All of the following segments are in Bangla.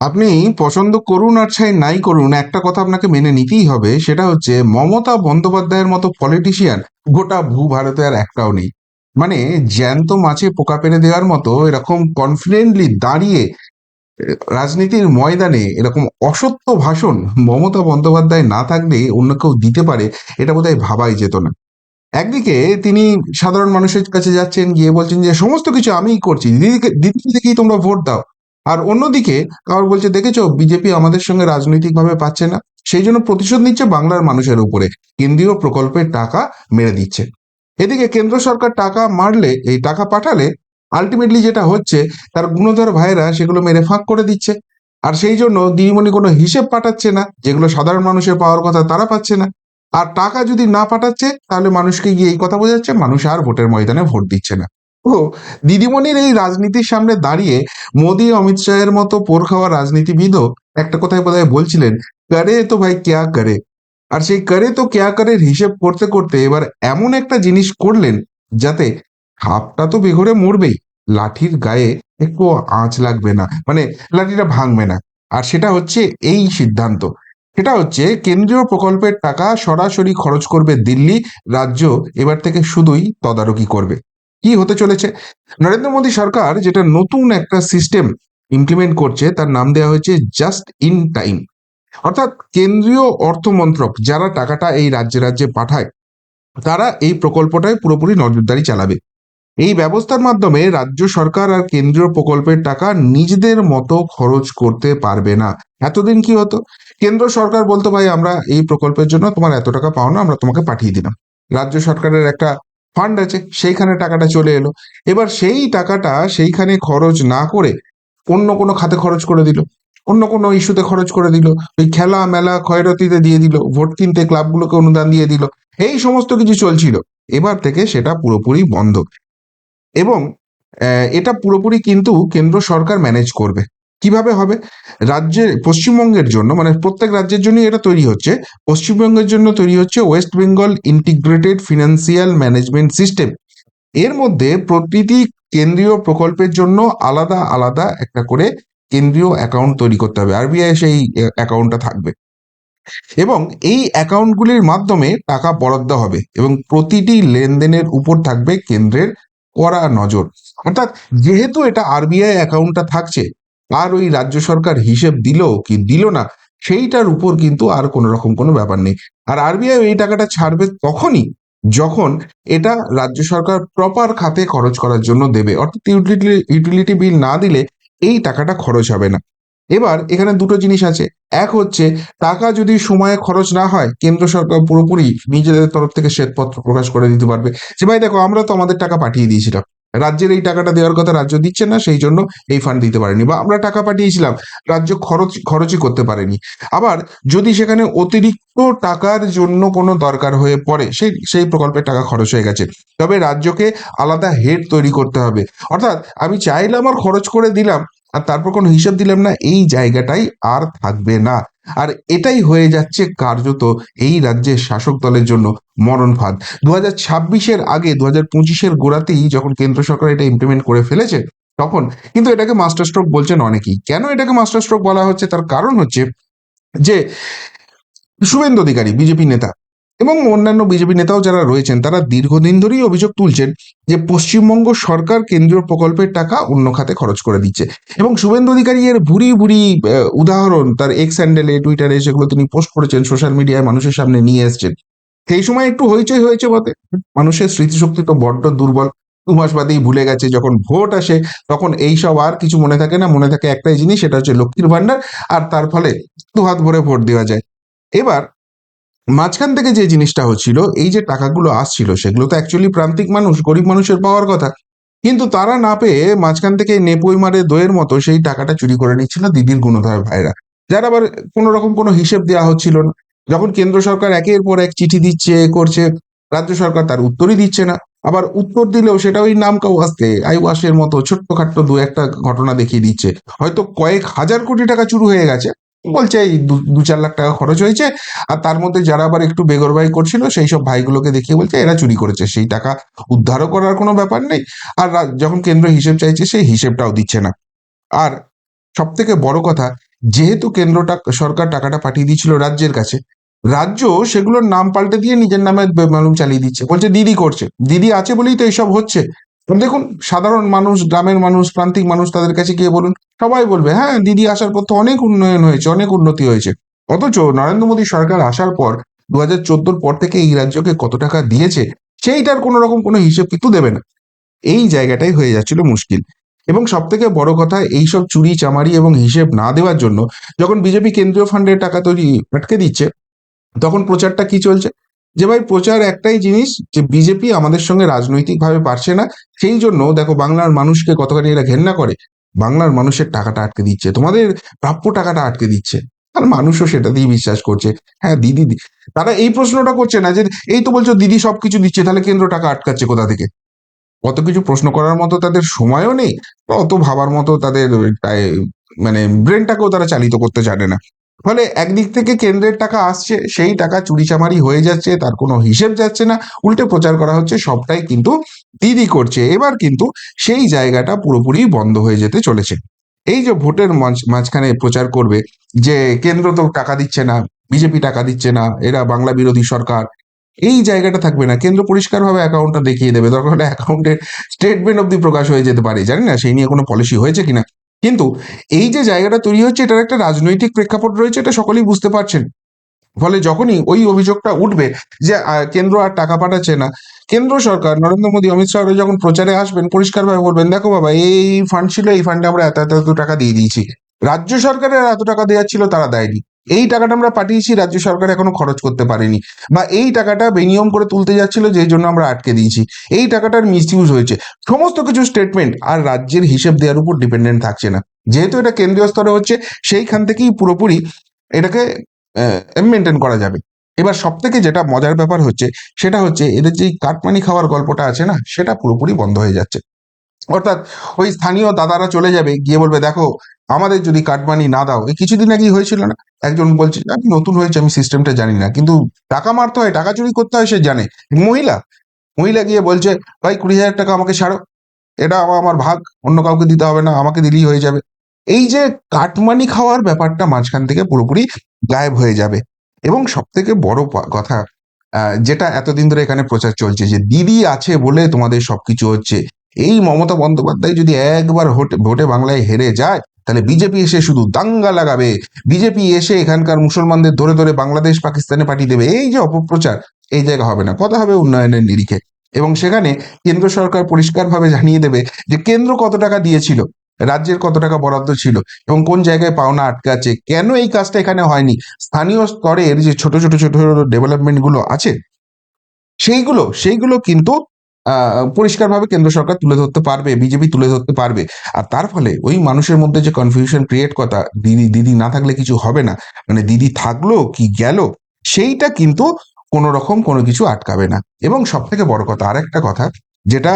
আপনি পছন্দ করুন আর চাই নাই করুন, একটা কথা আপনাকে মেনে নিতেই হবে, সেটা হচ্ছে মমতা বন্দ্যোপাধ্যায়ের মতো পলিটিশিয়ান গোটা ভূ ভারতে আর একটাও নেই। মানে জ্যান্ত মাছে পোকা পেরে দেওয়ার মতো এরকম কনফিডেন্টলি দাঁড়িয়ে রাজনীতির ময়দানে এরকম অসত্য ভাষণ মমতা বন্দ্যোপাধ্যায় না থাকলে অন্য কেউ দিতে পারে, এটা বোধহয় ভাবাই যেত না। একদিকে তিনি সাধারণ মানুষের কাছে যাচ্ছেন, গিয়ে বলছেন যে, সমস্ত কিছু আমিই করছি, দিদিকে দিদি থেকেই তোমরা ভোট দাও। আর অন্যদিকে কারোর বলছে, দেখেছ, বিজেপি আমাদের সঙ্গে রাজনৈতিকভাবে পাচ্ছে না, সেই জন্য প্রতিশোধ নিচ্ছে বাংলার মানুষের উপরে। কেন্দ্রীয় প্রকল্পের টাকা মেরে দিচ্ছে। এদিকে কেন্দ্র সরকার টাকা মারলে, এই টাকা পাঠালে আলটিমেটলি যেটা হচ্ছে, তার গুণধর ভাইরা সেগুলো মেরে ফাঁক করে দিচ্ছে। আর সেই জন্য দিদিমণি কোনো হিসেব পাঠাচ্ছে না, যেগুলো সাধারণ মানুষের পাওয়ার কথা তারা পাচ্ছে না। আর টাকা যদি না পাঠাচ্ছে, তাহলে মানুষকে গিয়ে এই কথা বোঝাচ্ছে, মানুষ আর ভোটের ময়দানে ভোট দিচ্ছে না। ও, দিদিমণির এই রাজনীতির সামনে দাঁড়িয়ে মোদী অমিত শাহের মতো পোর খাওয়া রাজনীতিবিদও একটা কথায় বোধহয় বলছিলেন, করে তো ভাই কেয়া করে? আর সেই করে তো কেয়া করের হিসেব করতে করতে এবার এমন একটা জিনিস করলেন যাতে সাপটা তো বেঘরে মরবেই, লাঠির গায়ে একটু আঁচ লাগবে না মানে লাঠিটা ভাঙবে না। আর সেটা হচ্ছে এই সিদ্ধান্ত। সেটা হচ্ছে কেন্দ্রীয় প্রকল্পের টাকা সরাসরি খরচ করবে দিল্লি, রাজ্য, এবার থেকে শুধুই তদারকি করবে। কি হতে চলেছে? নরেন্দ্র মোদী সরকার যেটা নতুন একটা সিস্টেম ইমপ্লিমেন্ট করছে, তার নাম দেওয়া হয়েছে জাস্ট ইন টাইম অর্থাৎ কেন্দ্রীয় অর্থমন্ত্রক যারা টাকাটা এই রাজ্যে রাজ্যে পাঠায়, তারা এই প্রকল্পটায় পুরোপুরি নজরদারি চালাবে। এই ব্যবস্থার মাধ্যমে রাজ্য সরকার আর কেন্দ্রীয় প্রকল্পের টাকা নিজেদের মতো খরচ করতে পারবে না। এতদিন কি হতো? কেন্দ্র সরকার বলতো, ভাই, আমরা এই প্রকল্পের জন্য তোমার এত টাকা পাও না আমরা তোমাকে পাঠিয়ে দিলাম। রাজ্য সরকারের একটা ফান্ড আছে, সেইখানে টাকাটা চলে এলো। এবার সেই টাকাটা সেইখানে খরচ না করে অন্য কোনো খাতে খরচ করে দিল, অন্য কোনো ইস্যুতে খরচ করে দিল, ওই খেলা মেলা ক্ষয়রতিতে দিয়ে দিল, ভোট কিনতে ক্লাবগুলোকে অনুদান দিয়ে দিল, এই সমস্ত কিছু চলছিল। এবার থেকে সেটা পুরোপুরি বন্ধ। এবং এটা পুরোপুরি কিন্তু কেন্দ্র সরকার ম্যানেজ করবে। কীভাবে হবে? রাজ্যের পশ্চিমবঙ্গের জন্য মানে প্রত্যেক রাজ্যের জন্য এটা তৈরি হচ্ছে। পশ্চিমবঙ্গের জন্য তৈরি হচ্ছে West Bengal integrated financial management system এর মধ্যে প্রতিটি কেন্দ্রীয় প্রকল্পের জন্য আলাদা আলাদা একটা করে কেন্দ্রীয় অ্যাকাউন্ট তৈরি করতে হবে। আরবিআই সেই অ্যাকাউন্টটা থাকবে। এবং এই অ্যাকাউন্টগুলির মাধ্যমে টাকা বরাদ্দ হবে এবং প্রতিটি লেনদেনের উপর থাকবে কেন্দ্রের কড়া নজর। অর্থাৎ যেহেতু এটা আরবিআই অ্যাকাউন্টটা থাকছে আর ওই রাজ্য সরকার হিসেব দিল কি দিল না, সেইটার উপর কিন্তু আর কোনো রকম কোনো ব্যাপার নেই। আর আরবিআই এই টাকাটা ছাড়বে তখনই যখন এটা রাজ্য সরকার প্রপার খাতে খরচ করার জন্য দেবে। অর্থাৎ ইউটিলিটি ইউটিলিটি বিল না দিলে এই টাকাটা খরচ হবে না। এবার এখানে দুটো জিনিস আছে। এক হচ্ছে, টাকা যদি সময়ে খরচ না হয়, কেন্দ্র সরকার পুরোপুরি নিজেদের তরফ থেকে শ্বেতপত্র প্রকাশ করে দিতে পারবে। যে ভাই দেখো, আমরা তো আমাদের টাকা পাঠিয়ে দিয়েছিলাম। রাজ্যের এই টাকাটা দেওয়ার কথা রাজ্য দিচ্ছে না, সেই জন্য এই ফান্ড দিতে পারেনি বা আমরা টাকা পাঠিয়েছিলাম, রাজ্য খরচ, খরচই করতে পারেনি। আবার যদি সেখানে অতিরিক্ত টাকার জন্য কোনো দরকার হয়ে পড়ে, সেই সেই প্রকল্পের টাকা খরচ হয়ে গেছে। তবে রাজ্যকে আলাদা হেড তৈরি করতে হবে। অর্থাৎ আমি চাইলাম আর খরচ করে দিলাম, আর তারপর কোনো হিসাব দিলাম না, এই জায়গাটাই আর থাকবে না। আর এটাই হয়ে যাচ্ছে কার্যত এই রাজ্যের শাসক দলের জন্য মরণ ফাঁদ। দু হাজার ছাব্বিশের আগে দু হাজার পঁচিশের গোড়াতেই যখন কেন্দ্র সরকার এটা ইমপ্লিমেন্ট করে ফেলেছে তখন, কিন্তু এটাকে মাস্টার স্ট্রোক বলছেন অনেকেই। কেন এটাকে মাস্টার স্ট্রোক বলা হচ্ছে? তার কারণ হচ্ছে যে শুভেন্দু অধিকারী, বিজেপি নেতা এবং অন্যান্য বিজেপি নেতাও যারা রয়েছেন, তারা দীর্ঘদিন ধরেই অভিযোগ তুলছেন যে পশ্চিমবঙ্গ সরকার কেন্দ্রীয় প্রকল্পের টাকা অন্য খাতে খরচ করে দিচ্ছে। এবং শুভেন্দু অধিকারী এর ভুরি ভুরি উদাহরণ, তার এক্স হ্যান্ডেলে টুইটারে সেগুলো তিনি পোস্ট করেছেন সোশ্যাল মিডিয়ায় মানুষের সামনে নিয়ে এসেছেন। সেই সময় একটু হইচই হয়েছে বটে। মানুষের স্মৃতিশক্তি তো বড্ড দুর্বল। দু মাস বাদেই ভুলে গেছে, যখন ভোট আসে, তখন এই সব আর কিছু মনে থাকে না। মনে থাকে একটাই জিনিস, সেটা হচ্ছে লক্ষ্মীর ভান্ডার আর তার ফলে দু হাত ভরে ভোট দেওয়া যায়। এবার মাঝখান থেকে যে জিনিসটা হচ্ছিল, এই যে টাকাগুলো আসছিল, সেগুলো তো অ্যাকচুয়ালি প্রান্তিক মানুষ, গরিব মানুষের পাওয়ার কথা। কিন্তু তারা না পেয়ে মাঝখান থেকে নেপই মারে দইয়ের মতো সেই টাকাটা চুরি করে নিচ্ছিল দিদির গুণধর ভাইরা। যার আবার কোনো রকম কোনো হিসেব দেওয়া হচ্ছিল না। যখন কেন্দ্র সরকার একের পর এক চিঠি দিচ্ছে, করছে, রাজ্য সরকার তার উত্তরই দিচ্ছে না। আবার উত্তর দিলেও সেটা ওই নাম কাউ আসতে আই ওয়াশের মতো ছোট্টখাট্ট দু একটা ঘটনা দেখিয়ে দিচ্ছে। হয়তো কয়েক হাজার কোটি টাকা চুরি হয়ে গেছে বলছে, এই দু- চার লাখ টাকা খরচ হয়েছে। আর তার মধ্যে যারা আবার একটু বেগরবাই করছিল, সেই সব ভাইগুলোকে দেখিয়ে বলছে, এরা চুরি করেছে, সেই টাকা উদ্ধারও করার কোনো ব্যাপার নেই। আর যখন কেন্দ্র হিসেব চাইছে, সেই হিসেবটাও দিচ্ছে না। আর সব থেকে বড় কথা, যেহেতু কেন্দ্রটা, সরকার টাকাটা পাঠিয়ে দিয়েছিল রাজ্যের কাছে, রাজ্য সেগুলোর নাম পাল্টে দিয়ে নিজের নামে বেমালুম চালিয়ে দিচ্ছে। বলছে, দিদি করছে, দিদি আছে বলেই তো এইসব হচ্ছে। দেখুন, সাধারণ মানুষ, গ্রামের মানুষ, প্রান্তিক মানুষ তাদের কাছে গিয়ে বলুন, সবাই বলবে হ্যাঁ দিদি আসার পর তো অনেক উন্নয়ন হয়েছে, অনেক উন্নতি হয়েছে। অথচ নরেন্দ্র মোদী সরকার আসার পর দু হাজার চোদ্দোর পর থেকে এই রাজ্যকে কত টাকা দিয়েছে, সেইটার কোনো রকম কোনো হিসেব কিন্তু দেবে না। এই জায়গাটাই হয়ে যাচ্ছিল মুশকিল। এবং সব থেকে বড় কথা, এইসব চুরি, চামারি এবং হিসেব না দেওয়ার জন্য, যখন বিজেপি কেন্দ্রীয় ফান্ডের টাকা তৈরি আটকে দিচ্ছে, তখন প্রচারটা কি চলছে? যে ভাই প্রচার একটাই জিনিস যে বিজেপি আমাদের সঙ্গে রাজনৈতিকভাবে পারছে না, সেই জন্য দেখো বাংলার মানুষকে কতখানি এরা ঘেন্না করে? বাংলার মানুষের টাকাটা আটকে দিচ্ছে, তোমাদের প্রাপ্য টাকাটা আটকে দিচ্ছে। আর মানুষও সেটা দিয়ে বিশ্বাস করছে। হ্যাঁ দিদি তারা এই প্রশ্নটা করছে না যে এই তো বলছো দিদি সবকিছু দিচ্ছে, তাহলে কেন্দ্র টাকা আটকাচ্ছে কোথা থেকে? অত কিছু প্রশ্ন করার মতো তাদের সময়ও নেই, অত ভাবার মতো তাদের মানে ব্রেনটাকেও তারা চালিত করতে জানে না। ফলে একদিক থেকে কেন্দ্রের টাকা আসছে, সেই টাকা চুরিচামারি হয়ে যাচ্ছে, তার কোনো হিসেব যাচ্ছে না। উল্টে প্রচার করা হচ্ছে, সবটাই কিন্তু দিদি করছে। এবার কিন্তু সেই জায়গাটা পুরোপুরি বন্ধ হয়ে যেতে চলেছে। এই যে ভোটের মাঝ- মাঝখানে প্রচার করবে যে কেন্দ্র তো টাকা দিচ্ছে না, বিজেপি টাকা দিচ্ছে না, এরা বাংলা বিরোধী সরকার, এই জায়গাটা থাকবে না। কেন্দ্র পরিষ্কারভাবে অ্যাকাউন্টটা দেখিয়ে দেবে। দরকার হলে অ্যাকাউন্টের স্টেটমেন্ট অব্দি প্রকাশ হয়ে যেতে পারে। জানি না, সেই নিয়ে কোনো পলিসি হয়েছে কিনা? কিন্তু এই যে জায়গাটা তৈরি হচ্ছে, এটার একটা রাজনৈতিক প্রেক্ষাপট রয়েছে, এটা সকলেই বুঝতে পারছেন। ফলে যখনই ওই অভিযোগটা উঠবে যে কেন্দ্র আর টাকা পাঠাচ্ছে না, কেন্দ্র সরকার, নরেন্দ্র মোদী, অমিত শাহ যখন প্রচারে আসবেন, পরিষ্কারভাবে বলবেন, দেখো বাবা, এই ফান্ড ছিল, এই ফান্ডে আমরা এত এত টাকা দিয়ে দিয়েছি। রাজ্য সরকারের এত টাকা দেওয়ার ছিল, তারা দেয়নি। এই টাকাটা আমরা পাঠিয়েছি, রাজ্য সরকার এখনও খরচ করতে পারেনি। বা এই টাকাটা বেনিয়ম করে তুলতে যাচ্ছিল যেই জন্য আমরা আটকে দিয়েছি। এই টাকাটার মিসইউজ হয়েছে। সমস্ত কিছু স্টেটমেন্ট আর রাজ্যের হিসেব দেওয়ার উপর ডিপেন্ডেন্ট থাকছে না। যেহেতু এটা কেন্দ্রীয় স্তরে হচ্ছে, সেইখান থেকেই পুরোপুরি এটাকে মেনটেন করা যাবে। এবার সব থেকে যেটা মজার ব্যাপার হচ্ছে, সেটা হচ্ছে, এদের যে কাটমানি খাওয়ার গল্পটা আছে না, সেটা পুরোপুরি বন্ধ হয়ে যাচ্ছে। অর্থাৎ ওই স্থানীয় দাদারা চলে যাবে, গিয়ে বলবে, দেখো আমাদের যদি কাটমানি না দাও, এই কিছুদিন আগেই হয়েছিল না? একজন বলছে আমি নতুন হয়েছে, আমি সিস্টেমটা জানি না। কিন্তু টাকা মারতে হয়, টাকা চুরি করতে হয়, সে জানে। মহিলা মহিলা গিয়ে বলছে, ভাই, কুড়ি হাজার টাকা আমাকে ছাড়ো। এটা আমার ভাগ, অন্য কাউকে দিতে হবে না, আমাকে দিলেই হয়ে যাবে। এই যে কাটমানি খাওয়ার ব্যাপারটা মাঝখান থেকে পুরোপুরি গায়েব হয়ে যাবে। এবং সব থেকে বড় কথা যেটা এতদিন ধরে এখানে প্রচার চলছে যে দিদি আছে বলে তোমাদের সবকিছু হচ্ছে। এই মমতা বন্দ্যোপাধ্যায় যদি একবার ভোটে বাংলায় হেরে যায় তাহলে বিজেপি এসে শুধু দাঙ্গা লাগাবে। বিজেপি এসে এখানকার মুসলমানদের ধরে ধরে বাংলাদেশ পাকিস্তানে পাঠিয়ে দেবে। এই যে অপপ্রচার, এই জায়গা হবে না। কথা হবে উন্নয়নের নিরিখে। এবং সেখানে কেন্দ্র সরকার পরিষ্কারভাবে জানিয়ে দেবে যে কেন্দ্র কত টাকা দিয়েছিল, রাজ্যের কত টাকা বরাদ্দ ছিল এবং কোন জায়গায় পাওনা আটকে আছে, কেন এই কাজটা এখানে হয়নি, স্থানীয় স্তরের যে ছোট ছোট ছোট ছোট ডেভেলপমেন্টগুলো আছে, সেইগুলো সেইগুলো কিন্তু পরিষ্কারভাবে কেন্দ্র সরকার তুলে ধরতে পারবে, বিজেপি তুলে ধরতে পারবে। আর তার ফলে ওই মানুষের মধ্যে যে কনফিউশন ক্রিয়েট কথা, দিদি দিদি না থাকলে কিছু হবে না। মানে দিদি থাকল কি গেল, সেইটা কিন্তু কোনো রকম কোনো কিছু আটকাবে না। এবং সব থেকে বড় কথা আর একটা কথা, যেটা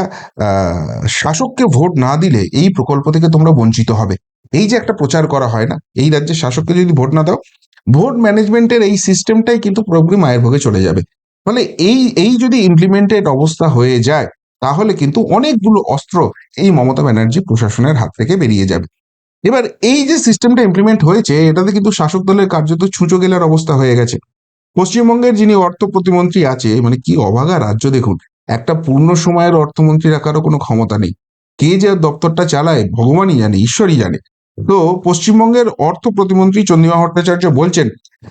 শাসককে ভোট না দিলে এই প্রকল্প থেকে তোমরা বঞ্চিত হবে। এই যে একটা প্রচার করা হয় না, এই রাজ্যের শাসককে যদি ভোট না দাও, ভোট ম্যানেজমেন্টের এই সিস্টেমটাই কিন্তু পুরোপুরি মায়ের ভোগে চলে যাবে। ফলে এই এই যদি ইমপ্লিমেন্টেড অবস্থা হয়ে যায়, তাহলে কিন্তু অনেকগুলো অস্ত্র এই মমতা ব্যানার্জি প্রশাসনের হাত থেকে বেরিয়ে যাবে। এবার এই যে সিস্টেমটা ইমপ্লিমেন্ট হয়েছে, এটাতে কিন্তু শাসক দলের কার্যত ছুঁচো গেলার অবস্থা হয়ে গেছে। পশ্চিমবঙ্গের যিনি অর্থ প্রতিমন্ত্রী আছে মানে কি অভাগা রাজ্য দেখুন, একটা পূর্ণ সময়ের অর্থমন্ত্রী রাখারও কোনো ক্ষমতা নেই। কে যে দপ্তরটা চালায়, ভগবানই জানে, ঈশ্বরই জানে। তো পশ্চিমবঙ্গের অর্থ প্রতিমন্ত্রী চন্দ্রিমা ভট্টাচার্য বলছেন,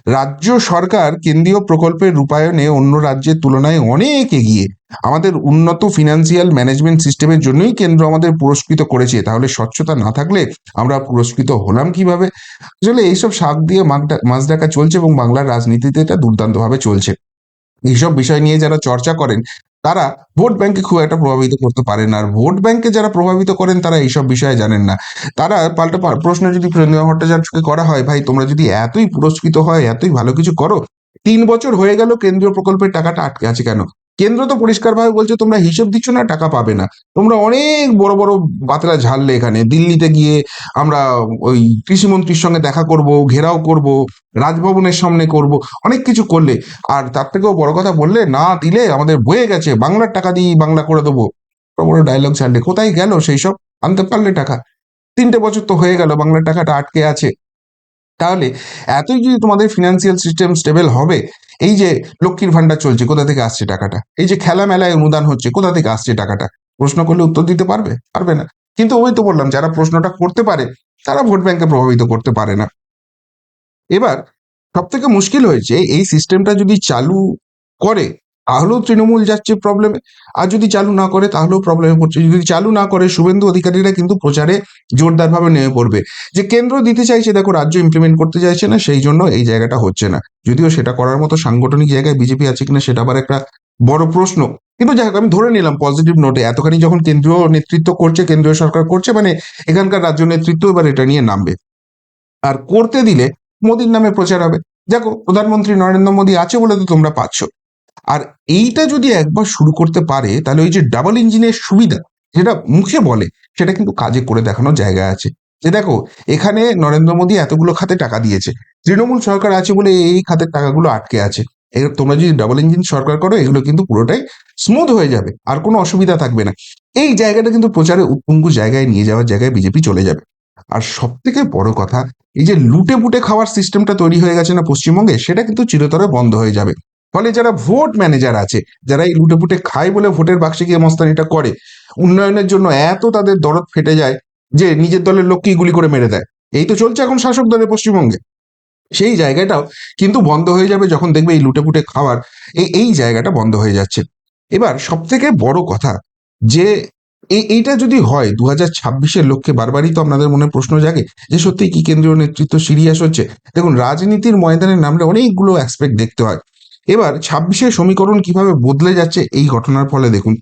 রাজ্য সরকার কেন্দ্রীয় প্রকল্পের রূপায়ণে অন্য রাজ্যের তুলনায় অনেক এগিয়ে। আমাদের উন্নত ফিনান্সিয়াল ম্যানেজমেন্ট সিস্টেমের জন্যই কেন্দ্র আমাদের পুরস্কৃত করেছে। তাহলে স্বচ্ছতা না থাকলে আমরা পুরস্কৃত হলাম কীভাবে? আসলে এইসব শাক দিয়ে মাছ ডাকা চলছে এবং বাংলার রাজনীতিতে এটা দুর্দান্তভাবে চলছে। এইসব বিষয় নিয়ে যারা চর্চা করেন তারা ভোট ব্যাংকে খুব একটা প্রভাবিত করতে পারে না। আর ভোট ব্যাংকে যারা প্রভাবিত করেন, তারা এইসব বিষয়ে জানেন না। তারা পাল্টা প্রশ্ন যদি প্রেমিয়া ভট্টাচার্যকে করা হয়, ভাই, তোমরা যদি এতই পুরস্কৃত হয়, এতই ভালো কিছু করো, তিন বছর হয়ে গেল, কেন্দ্রীয় প্রকল্পের টাকাটা আটকে আছে কেন? কেন্দ্র তো পরিষ্কারভাবে বলছে তোমরা হিসেব দিচ্ছ না, টাকা পাবে না। তোমরা অনেক বড় বড় বাতলা ঝাড়লে এখানে। দিল্লিতে গিয়ে আমরা ওই কৃষিমন্ত্রীর সঙ্গে দেখা করব, ঘেরাও করব, রাজভবনের সামনে করব, অনেক কিছু করলে। আর তার থেকেও বড় কথা বললে, না দিলে আমাদের বয়ে গেছে, বাংলার টাকা দিয়ে বাংলা করে দেবো। বড় বড় ডায়লগ ছাড়লে। কোথায় গেল সেই সব? আনতে পারলে টাকা। তিনটে বছর তো হয়ে গেল বাংলার টাকাটা আটকে আছে। তাহলে এতই যদি তোমাদের ফিনান্সিয়াল সিস্টেম স্টেবল হবে, এই যে লক্ষ্মীর ভান্ডার চলছে, কোথা থেকে আসছে টাকাটা? এই যে খেলা মেলায় অনুদান হচ্ছে, কোথা থেকে আসছে টাকাটা? প্রশ্ন করলে উত্তর দিতে পারবে? পারবে না। কিন্তু ওই তো বললাম, যারা প্রশ্নটা করতে পারে, তারা ভোট ব্যাংকে প্রভাবিত করতে পারে না। এবার সব থেকে মুশকিল হয়েছে, এই সিস্টেমটা যদি চালু করে তাহলেও তৃণমূল যাচ্ছে প্রবলেমে আর যদি চালু না করে, তাহলেও প্রবলেমে পড়ছে। যদি চালু না করে, শুভেন্দু অধিকারীরা কিন্তু প্রচারে জোরদারভাবে নেমে পড়বে। যে কেন্দ্র দিতে চাইছে, দেখো, রাজ্য ইমপ্লিমেন্ট করতে চাইছে না, সেই জন্য এই জায়গাটা হচ্ছে না। যদিও সেটা করার মতো সাংগঠনিক জায়গায় বিজেপি আছে কিনা, সেটা আবার একটা বড় প্রশ্ন। কিন্তু যাই হোক, আমি ধরে নিলাম পজিটিভ নোটে এতখানি যখন কেন্দ্রীয় নেতৃত্ব করছে, কেন্দ্রীয় সরকার করছে মানে এখানকার রাজ্য নেতৃত্ব এবার এটা নিয়ে নামবে। আর করতে দিলে মোদির নামে প্রচার হবে। দেখো, প্রধানমন্ত্রী নরেন্দ্র মোদী আছে বলে তো তোমরা পাচ্ছ। আর এইটা যদি একবার শুরু করতে পারে, তাহলে ওই যে ডাবল ইঞ্জিনের সুবিধা যেটা মুখে বলে, সেটা কিন্তু কাজে করে দেখানোর জায়গা আছে। যে দেখো, এখানে নরেন্দ্র মোদী এতগুলো খাতে টাকা দিয়েছে। তৃণমূল সরকার আছে বলে এই খাতের টাকাগুলো আটকে আছে। তোমরা যদি ডাবল ইঞ্জিন সরকার করো, এগুলো কিন্তু পুরোটাই স্মুথ হয়ে যাবে, আর কোনো অসুবিধা থাকবে না। এই জায়গাটা কিন্তু প্রচারে উৎপুঙ্গ জায়গায় নিয়ে যাওয়ার জায়গায় বিজেপি চলে যাবে। আর সব থেকে বড় কথা, এই যে লুটে পুটে খাওয়ার সিস্টেমটা তৈরি হয়ে গেছে না পশ্চিমবঙ্গে, সেটা কিন্তু চিরতরে বন্ধ হয়ে যাবে। ফলে যারা ভোট ম্যানেজার আছে, যারা এই লুটেপুটে খায় বলে ভোটের বাক্সে গিয়ে মস্তানিটা করে, উন্নয়নের জন্য এত তাদের দরদ ফেটে যায় যে নিজের দলের লোককেই গুলি করে মেরে দেয়। এই তো চলছে এখন শাসক দলের পশ্চিমবঙ্গে। সেই জায়গাটাও কিন্তু বন্ধ হয়ে যাবে যখন দেখবে এই লুটেপুটে খাওয়ার এই এই জায়গাটা বন্ধ হয়ে যাচ্ছে। এবার সব থেকে বড় কথা যে এই এইটা যদি হয় দু হাজার ছাব্বিশের লক্ষ্যে বারবারই তো আপনাদের মনে প্রশ্ন জাগে যে সত্যি কি কেন্দ্রীয় নেতৃত্ব সিরিয়াস হচ্ছে? দেখুন, রাজনীতির ময়দানে নামলে অনেকগুলো অ্যাসপেক্ট দেখতে হয়। এবার ছাব্বিশের সমীকরণ কীভাবে বদলে যাচ্ছে এই ঘটনার ফলে দেখুন।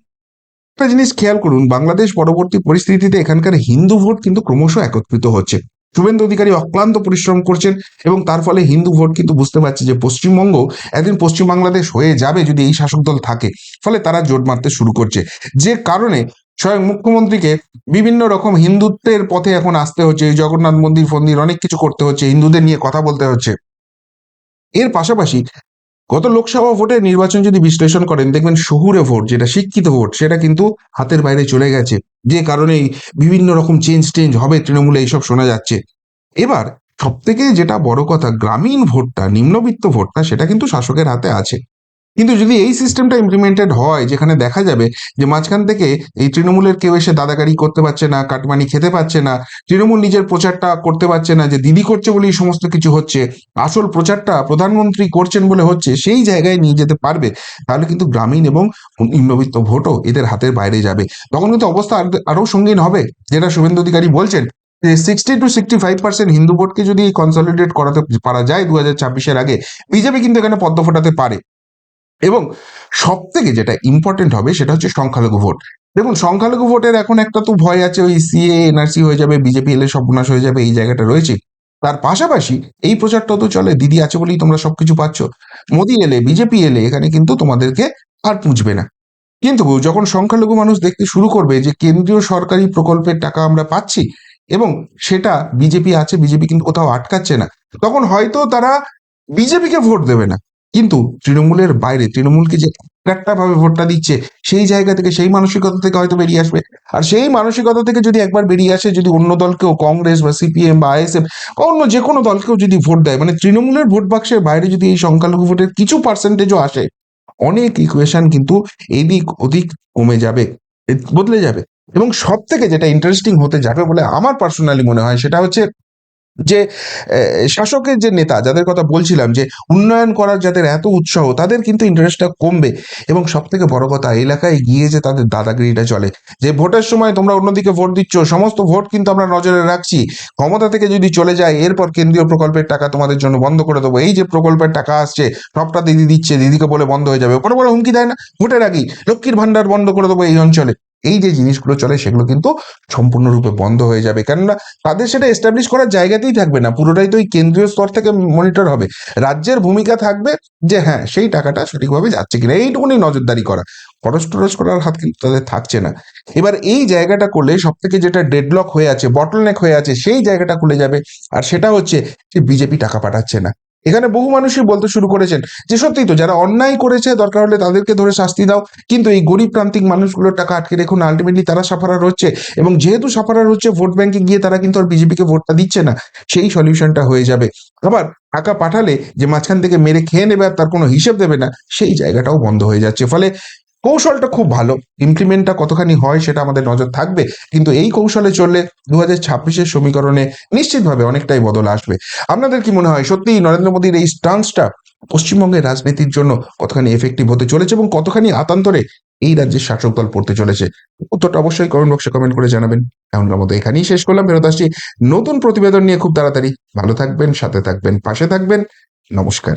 একটা জিনিস খেয়াল করুন, বাংলাদেশ পরবর্তী পরিস্থিতিতে এখানকার হিন্দু ভোট কিন্তু ক্রমশ একত্রিত হচ্ছে। শুভেন্দু অধিকারী অক্লান্ত পরিশ্রম করছেন এবং তার ফলে হিন্দু ভোট কিন্তু বুঝতে পারছে যে পশ্চিমবঙ্গ একদিন পশ্চিম বাংলাদেশ হয়ে যাবে যদি এই শাসক দল থাকে। ফলে তারা জোট মারতে শুরু করছে। যে কারণে স্বয়ং মুখ্যমন্ত্রীকে বিভিন্ন রকম হিন্দুত্বের পথে এখন আসতে হচ্ছে। জগন্নাথ মন্দির ফন্দির অনেক কিছু করতে হচ্ছে, হিন্দুদের নিয়ে কথা বলতে হচ্ছে। এর পাশাপাশি গত লোকসভা ভোটে নির্বাচন যদি বিশ্লেষণ করেন, দেখবেন শহুরে ভোট, যেটা শিক্ষিত ভোট, সেটা কিন্তু হাতের বাইরে চলে গেছে। যে কারণে বিভিন্ন রকম চেঞ্জ টেঞ্জ হবে, তৃণমূলে এইসব শোনা যাচ্ছে। এবার সব থেকে যেটা বড় কথা, গ্রামীণ ভোটটা, নিম্নবিত্ত ভোটটা, সেটা কিন্তু শাসকের হাতে আছে। কিন্তু যদি এই সিস্টেমটা ইমপ্লিমেন্টেড হয়, যেখানে দেখা যাবে যে মাঝখান থেকে এই তৃণমূলের কেউ এসে দাদাগাড়ি করতে পারছে না, কাটমানি খেতে পারছে না, তৃণমূল নিজের প্রচারটা করতে পারছে না, যে দিদি করছে বলেই সমস্ত কিছু হচ্ছে, আসল প্রচারটা প্রধানমন্ত্রী করছেন বলে হচ্ছে, সেই জায়গায় নিয়ে যেতে পারবে, তাহলে কিন্তু গ্রামীণ এবং নিম্নবিত্ত ভোটও এদের হাতের বাইরে যাবে। তখন কিন্তু অবস্থা আরো- আরও সঙ্গীন হবে, যেটা শুভেন্দু অধিকারী বলছেন, যে sixty two sixty five percent Hindu ভোটকে যদি কনসলিডেট করাতে পারা যায় দু হাজার ছাব্বিশের আগে, বিজেপি কিন্তু এখানে পদ্ম ফোটাতে পারে। এবং সব থেকে যেটা ইম্পর্টেন্ট হবে সেটা হচ্ছে সংখ্যালঘু ভোট। দেখুন, সংখ্যালঘু ভোটের এখন একটা তো ভয় আছে, ওই সিএ এনআরসি হয়ে যাবে বিজেপি এলে সর্বনাশ হয়ে যাবে, এই জায়গাটা রয়েছে। তার পাশাপাশি এই প্রচারটা তো চলে, দিদি আছে বলেই তোমরা সবকিছু পাচ্ছ। মোদি এলে বিজেপি এলে এখানে কিন্তু তোমাদেরকে আর পুঁজবে না। কিন্তু যখন সংখ্যালঘু মানুষ দেখতে শুরু করবে যে কেন্দ্রীয় সরকারি প্রকল্পের টাকা আমরা পাচ্ছি এবং সেটা বিজেপি আছে বিজেপি কিন্তু কোথাও আটকাচ্ছে না, তখন হয়তো তারা বিজেপিকে ভোট দেবে না। কিন্তু তৃণমূলের বাইরে, তৃণমূলকে যে ভাবে ভোটটা দিচ্ছে, সেই জায়গা থেকে, সেই মানসিকতা থেকে হয়তো বেরিয়ে আসবে। আর সেই মানসিকতা থেকে যদি একবার বেরিয়ে আসে, যদি অন্য দলকেও, কংগ্রেস বা সিপিএম বা আইএসএফ বা অন্য যে কোনো দলকেও যদি ভোট দেয় মানে তৃণমূলের ভোট বাক্সের বাইরে যদি এই সংখ্যালঘু ভোটের কিছু পার্সেন্টেজও আসে, অনেক ইকুয়েশন কিন্তু এদিক ওদিক কমে যাবে বদলে যাবে। এবং সব থেকে যেটা ইন্টারেস্টিং হতে যাবে বলে আমার পার্সোনালি মনে হয়, সেটা হচ্ছে যে শাসকের যে নেতা, যাদের কথা বলছিলাম যে উন্নয়ন করার যাদের এত উৎসাহ, তাদের কিন্তু ইন্টারেস্টটা কমবে। এবং সব থেকে বড় কথা, এলাকায় গিয়ে যে তাদের দাদাগিরিটা চলে। যে ভোটের সময় তোমরা অন্যদিকে ভোট দিচ্ছ, সমস্ত ভোট কিন্তু আমরা নজরে রাখছি। ক্ষমতা থেকে যদি চলে যায়, এরপর কেন্দ্রীয় প্রকল্পের টাকা তোমাদের জন্য বন্ধ করে দেবো। এই যে প্রকল্পের টাকা আসছে, সবটা দিদি দিচ্ছে, দিদিকে বলে বন্ধ হয়ে যাবে। বড় বড় হুমকি দেয় না। ভোটের আগেই লক্ষ্মীর ভান্ডার বন্ধ করে দেবো এই অঞ্চলে। এই যে জিনিসগুলো চলে সেগুলো কিন্তু সম্পূর্ণরূপে বন্ধ হয়ে যাবে। কেননা তাদের সেটা এস্টাবলিশ করার জায়গাতেই থাকবে না, পুরোটাই তো ওই কেন্দ্রীয় স্তর থেকে মনিটর হবে। রাজ্যের ভূমিকা থাকবে যে হ্যাঁ সেই টাকাটা সঠিকভাবে যাচ্ছে কিনা, এইটুকুনি নজরদারি করা। খরচ টরচ করার হাত কিন্তু তাদের থাকছে না। এবার এই জায়গাটা করলে সব থেকে যেটা ডেডলক হয়ে আছে বটলনেক হয়ে আছে, সেই জায়গাটা খুলে যাবে। আর সেটা হচ্ছে যে বিজেপি টাকা পাঠাচ্ছে না। এখানে বহু মানুষই বলতে শুরু করেছেন যে সত্যি তো যারা অন্যায় করেছে, দরকার হলে তাদেরকে ধরে শাস্তি দাও। কিন্তু এই গরিব প্রান্তিক মানুষগুলোর টাকা আটকে রেখুন আলটিমেটলি তারা সাফারার হচ্ছে। এবং যেহেতু সাফারার হচ্ছে ভোট ব্যাংকে গিয়ে তারা কিন্তু আর বিজেপিকে ভোটটা দিচ্ছে না। সেই সলিউশনটা হয়ে যাবে। আবার টাকা পাঠালে যে মাঝখান থেকে মেরে খেয়ে নেবে আর তার কোনো হিসেব দেবে না, সেই জায়গাটাও বন্ধ হয়ে যাচ্ছে। ফলে কৌশলটা খুব ভালো। ইমপ্লিমেন্টটা কতখানি হয় সেটা আমাদের নজর থাকবে। কিন্তু এই কৌশলে চললে দু হাজার ছাব্বিশের সমীকরণে নিশ্চিতভাবে অনেকটাই বদল আসবে। আপনাদের কি মনে হয়, সত্যিই নরেন্দ্র মোদীর এই স্টান্সটা পশ্চিমবঙ্গের রাজনীতির জন্য কতখানি এফেক্টিভ হতে চলেছে এবং কতখানি আতান্তরে এই রাজ্যের শাসক দল পড়তে চলেছে? উত্তরটা অবশ্যই কমেন্ট বক্সে কমেন্ট করে জানাবেন। এখনকার মতো এখানেই শেষ করলাম। ফেরত আসছি নতুন প্রতিবেদন নিয়ে খুব তাড়াতাড়ি। ভালো থাকবেন, সাথে থাকবেন, পাশে থাকবেন। নমস্কার।